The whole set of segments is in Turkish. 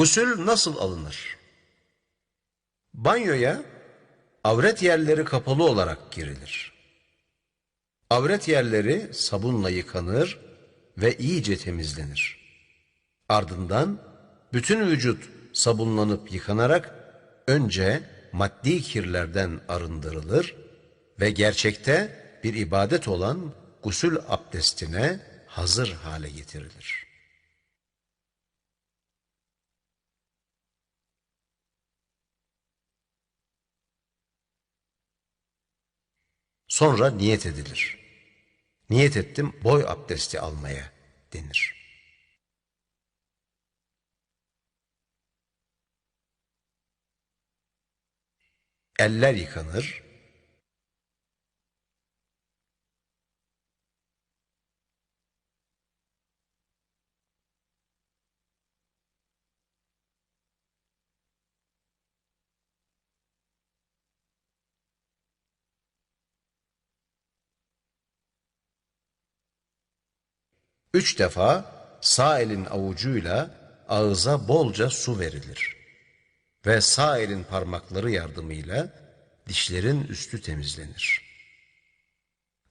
Gusül nasıl alınır? Banyoya avret yerleri kapalı olarak girilir. Avret yerleri sabunla yıkanır ve iyice temizlenir. Ardından bütün vücut sabunlanıp yıkanarak önce maddi kirlerden arındırılır ve gerçekte bir ibadet olan gusül abdestine hazır hale getirilir. Sonra niyet edilir. Niyet ettim boy abdesti almaya denir. Eller yıkanır. Üç defa sağ elin avucuyla ağıza bolca su verilir. Ve sağ elin parmakları yardımıyla dişlerin üstü temizlenir.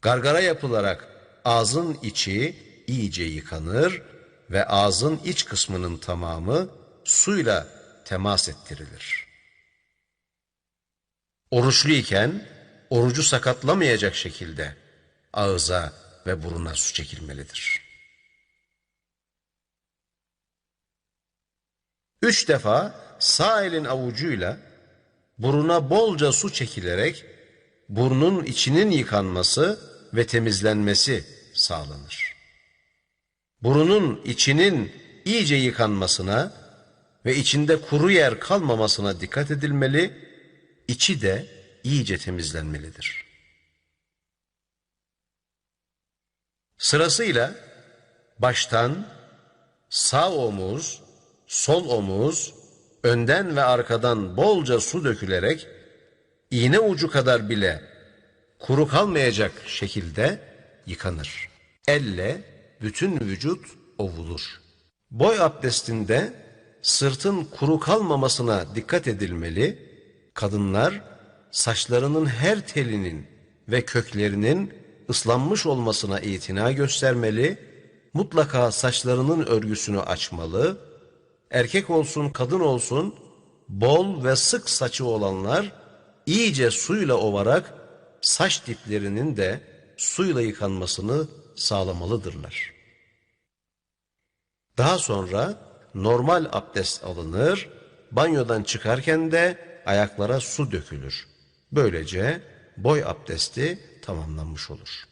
Gargara yapılarak ağzın içi iyice yıkanır ve ağzın iç kısmının tamamı suyla temas ettirilir. Oruçluyken orucu sakatlamayacak şekilde ağıza ve buruna su çekilmelidir. Üç defa sağ elin avucuyla buruna bolca su çekilerek burnun içinin yıkanması ve temizlenmesi sağlanır. Burunun içinin iyice yıkanmasına ve içinde kuru yer kalmamasına dikkat edilmeli, içi de iyice temizlenmelidir. Sırasıyla baştan sağ omuz, sol omuz, önden ve arkadan bolca su dökülerek iğne ucu kadar bile kuru kalmayacak şekilde yıkanır. Elle bütün vücut ovulur. Boy abdestinde sırtın kuru kalmamasına dikkat edilmeli. Kadınlar saçlarının her telinin ve köklerinin ıslanmış olmasına itina göstermeli. Mutlaka saçlarının örgüsünü açmalı erkek olsun kadın olsun bol ve sık saçı olanlar iyice suyla ovarak saç diplerinin de suyla yıkanmasını sağlamalıdırlar. Daha sonra normal abdest alınır, banyodan çıkarken de ayaklara su dökülür. Böylece boy abdesti tamamlanmış olur.